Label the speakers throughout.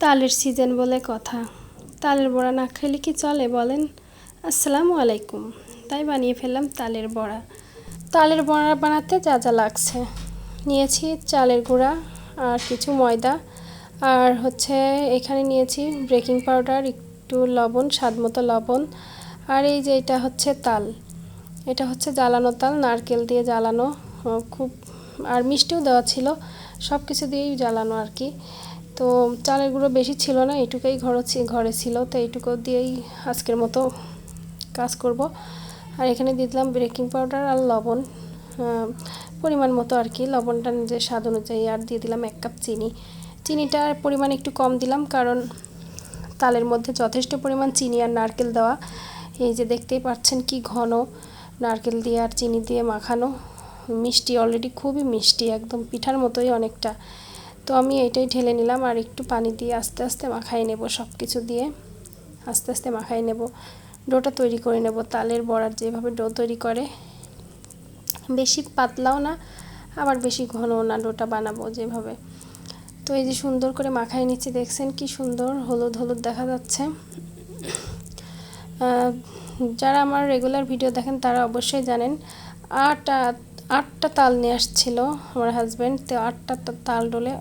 Speaker 1: তালের সিজন বলে কথা। তালের বড়া না খেলে কি চলে বলেন? আসসালামু আলাইকুম। তাই বানিয়ে ফেললাম তালের বড়া। তালের বড়া বানাতে যা যা লাগছে। নিয়েছি চালের গুঁড়া আর কিছু ময়দা। আর হচ্ছে এখানে নিয়েছি বেকিং পাউডার, একটু লবণ, স্বাদ মতো লবণ। আর এই যে এটা হচ্ছে তাল। এটা হচ্ছে জ্বালানো তাল, নারকেল দিয়ে জ্বালানো। খুব, আর মিষ্টিও দেওয়া ছিল। সব কিছু দিয়েই জ্বালানো আর কি। তো চালের গুঁড়ো বেশি ছিল না, এইটুকুই ঘর ঘরে ছিল, তো এইটুকু দিয়েই আজকের মতো কাজ করব। আর এখানে দিয়ে দিলাম বেকিং পাউডার আর লবণ। পরিমাণ মতো আর কি, লবণটা নিজের স্বাদ অনুযায়ী, আর দিয়ে দিলাম এক কাপ চিনি। চিনিটার পরিমাণ একটু কম দিলাম কারণ তালের মধ্যে যথেষ্ট পরিমাণ চিনি আর নারকেল দেওয়া। এই যে দেখতেই পাচ্ছেন কি ঘন নারকেল দিয়ে আর চিনি দিয়ে মাখানো। মিষ্টি, অলরেডি খুবই মিষ্টি, একদম পিঠার মতোই অনেকটা। তো আমি এটাই ঢেলে নিলাম আর একটু পানি দিয়ে আস্তে আস্তে মাখাই নেব সব কিছু দিয়ে। আস্তে আস্তে মাখাই নেব। ডোটা তৈরি করে নেব, তালের বড়ার যেভাবে ডো তৈরি করে। বেশি পাতলাও না, আবার বেশি ঘনও না ডোটা বানাবো যেভাবে। তো এই যে সুন্দর করে মাখাই নিচ্ছি, দেখছেন কি সুন্দর হলুদ হলুদ দেখা যাচ্ছে। যারা আমার রেগুলার ভিডিও দেখেন তারা অবশ্যই জানেন, আট আটটা তাল নিয়ে আসছিল আমার হাজব্যান্ড তো আটটা তাল ডোলে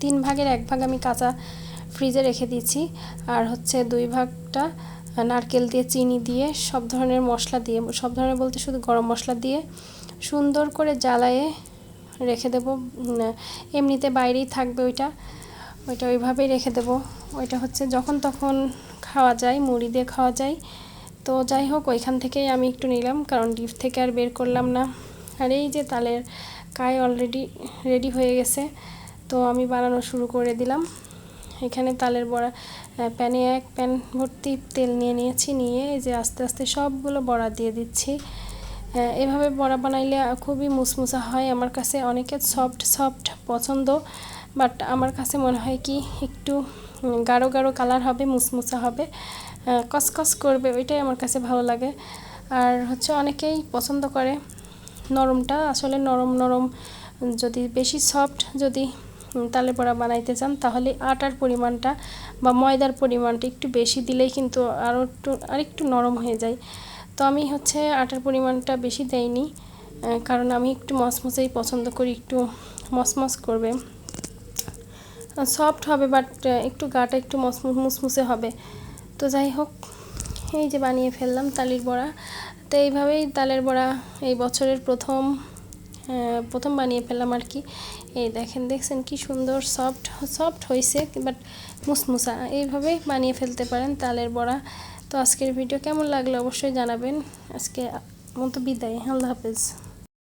Speaker 1: তিন ভাগের এক ভাগ আমি কাঁচা ফ্রিজে রেখে দিয়েছি। আর হচ্ছে দুই ভাগটা নারকেল দিয়ে, চিনি দিয়ে, সব ধরনের মশলা দিয়ে, সব ধরনের বলতে শুধু গরম মশলা দিয়ে সুন্দর করে জ্বালায়ে রেখে দেব। এমনিতে বাইরেই থাকবে ওইটা ওইটা ওইভাবেই রেখে দেব। ওইটা হচ্ছে যখন তখন খাওয়া যায়, মুড়ি দিয়ে খাওয়া যায়। তো যাই হোক, ওইখান থেকেই আমি একটু নিলাম, কারণ ডিপ থেকে আর বের করলাম না। আর এই যে তালের কায় অলরেডি রেডি হয়ে গেছে, তো আমি বানানো শুরু করে দিলাম। এখানে তালের বড়া প্যানে এক প্যান ভর্তি তেল নিয়ে নিয়েছি, নিয়ে এই যে আস্তে আস্তে সবগুলো বড়া দিয়ে দিচ্ছি। এভাবে বড়া বানাইলে খুবই মুসমুসা হয়, আমার কাছে অনেকের সফট সফট পছন্দ বাট আমার কাছে মনে হয় কি একটু গাঢ় গাঢ় কালার হবে, মুসমুসা হবে। কসকস করবে, ওইটাই আমার কাছে ভালো লাগে। আর হচ্ছে অনেকেই পছন্দ করে নরমটা, আসলে নরম নরম, যদি বেশি সফট যদি তালে পড়া বানাইতে চান, তাহলে আটার পরিমাণটা বা ময়দার পরিমাণটা একটু বেশি দিলেই কিন্তু আরও একটু, আরেকটু নরম হয়ে যায়। তো আমি হচ্ছে আটার পরিমাণটা বেশি দেইনি কারণ আমি একটু মসমসেই পছন্দ করি, একটু মসমস করবে। সফট হবে বাট একটু গাটা একটু মুসমুসে হবে। তো যাই হোক এই যে বানিয়ে ফেললাম তালির বড়া। তো এইভাবেই তালের বড়া এই বছরের প্রথম প্রথম বানিয়ে ফেললাম আর কি। এই দেখেন, দেখছেন কি সুন্দর সফট সফট হয়েছে বাট মুসমুসা। এইভাবেই বানিয়ে ফেলতে পারেন তালের বড়া। তো আজকের ভিডিও কেমন লাগল অবশ্যই জানাবেন। আজকে মতো বিদায়, আল্লাহ হাফেজ।